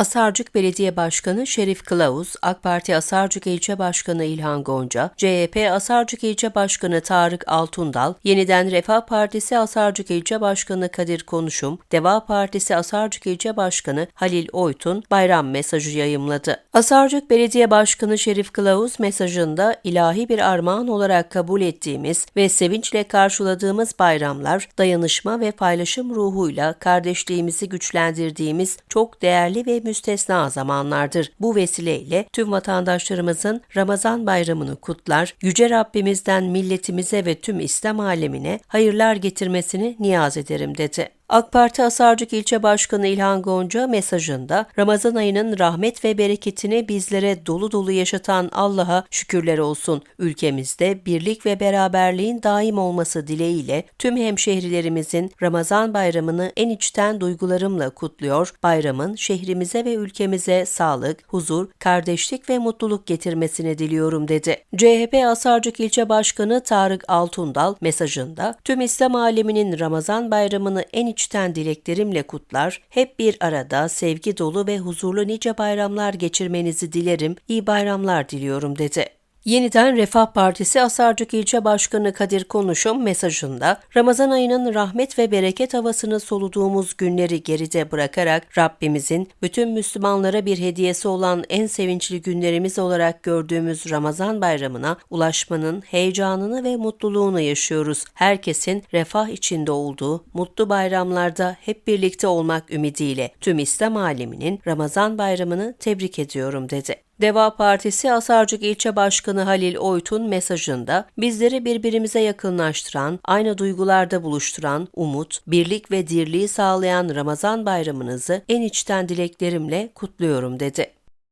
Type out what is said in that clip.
Asarcık Belediye Başkanı Şerif Kılavuz, AK Parti Asarcık İlçe Başkanı İlhan Gonca, CHP Asarcık İlçe Başkanı Tarık Altundal, Yeniden Refah Partisi Asarcık İlçe Başkanı Kadir Konuşum, Deva Partisi Asarcık İlçe Başkanı Halil Oytun bayram mesajı yayımladı. Asarcık Belediye Başkanı Şerif Kılavuz mesajında ilahi bir armağan olarak kabul ettiğimiz ve sevinçle karşıladığımız bayramlar, dayanışma ve paylaşım ruhuyla kardeşliğimizi güçlendirdiğimiz çok değerli ve müstesna zamanlardır. Bu vesileyle tüm vatandaşlarımızın Ramazan bayramını kutlar, Yüce Rabbimizden milletimize ve tüm İslam alemine hayırlar getirmesini niyaz ederim dedi. AK Parti Asarcık İlçe Başkanı İlhan Gonca mesajında Ramazan ayının rahmet ve bereketini bizlere dolu dolu yaşatan Allah'a şükürler olsun. Ülkemizde birlik ve beraberliğin daim olması dileğiyle tüm hemşehrilerimizin Ramazan bayramını en içten duygularımla kutluyor. Bayramın şehrimize ve ülkemize sağlık, huzur, kardeşlik ve mutluluk getirmesini diliyorum dedi. CHP Asarcık İlçe Başkanı Tarık Altundal mesajında tüm İslam aleminin Ramazan bayramını en içten dileklerimle kutlar, hep bir arada sevgi dolu ve huzurlu nice bayramlar geçirmenizi dilerim, iyi bayramlar diliyorum dedi. Yeniden Refah Partisi Asarcık İlçe Başkanı Kadir Konuşum mesajında Ramazan ayının rahmet ve bereket havasını soluduğumuz günleri geride bırakarak Rabbimizin bütün Müslümanlara bir hediyesi olan en sevinçli günlerimiz olarak gördüğümüz Ramazan bayramına ulaşmanın heyecanını ve mutluluğunu yaşıyoruz. Herkesin refah içinde olduğu mutlu bayramlarda hep birlikte olmak ümidiyle tüm İslam aleminin Ramazan bayramını tebrik ediyorum dedi. Deva Partisi Asarcık İlçe Başkanı Halil Oytun mesajında bizleri birbirimize yakınlaştıran, aynı duygularda buluşturan, umut, birlik ve dirliği sağlayan Ramazan bayramınızı en içten dileklerimle kutluyorum dedi.